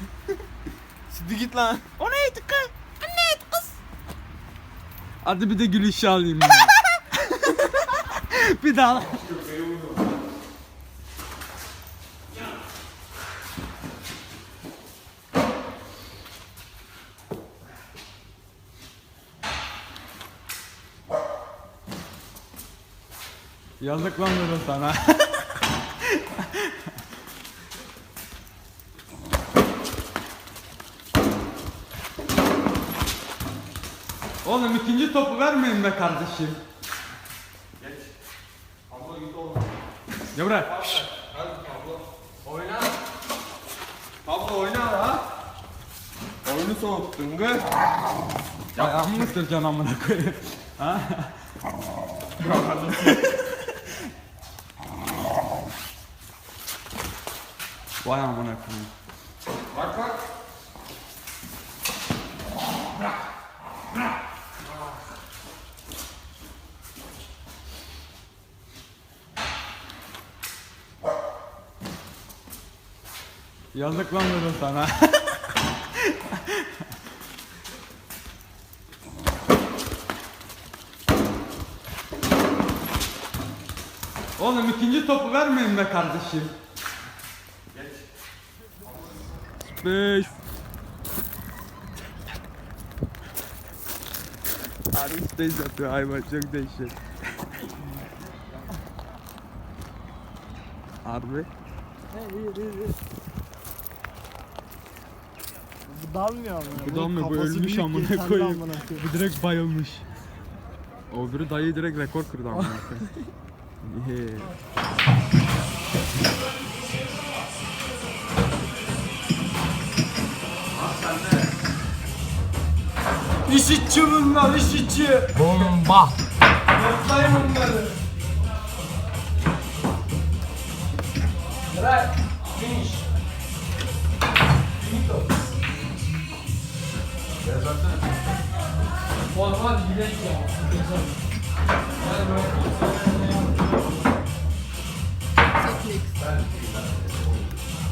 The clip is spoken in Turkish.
Şimdi git lan. O neydi kız? O neydi kız? Hadi bir de gülüşü alayım. bir daha. Yazık lan sana. Oğlum ikinci topu vermeyin be kardeşim. Pablo git oğlum. Ya bırak. Hadi Pablo. Oyna. Pablo oyna ha. Oyunu soğuttun gı. Ayağımı mı ısıracaksın amına koyayım? Ha? Vay amına koyayım. Bak bak. Yazık lan dedim sana. Oğlum ikinci topu vermeyin be kardeşim. Beş. Arif de yapıyor hayvan çok değişik. Harbi. Bu dalmıyor mu? Bu dalmıyor, bu ölmüş amına koyayım. Bu direkt bayılmış. O biri dayı direkt rekor kırdı amına koyayım. Ye. İşitçi bunlar işitçi. Bomba. Toplayın bunları. Bırak. Zaten. Bu arada gidelim ya. Hadi bırak.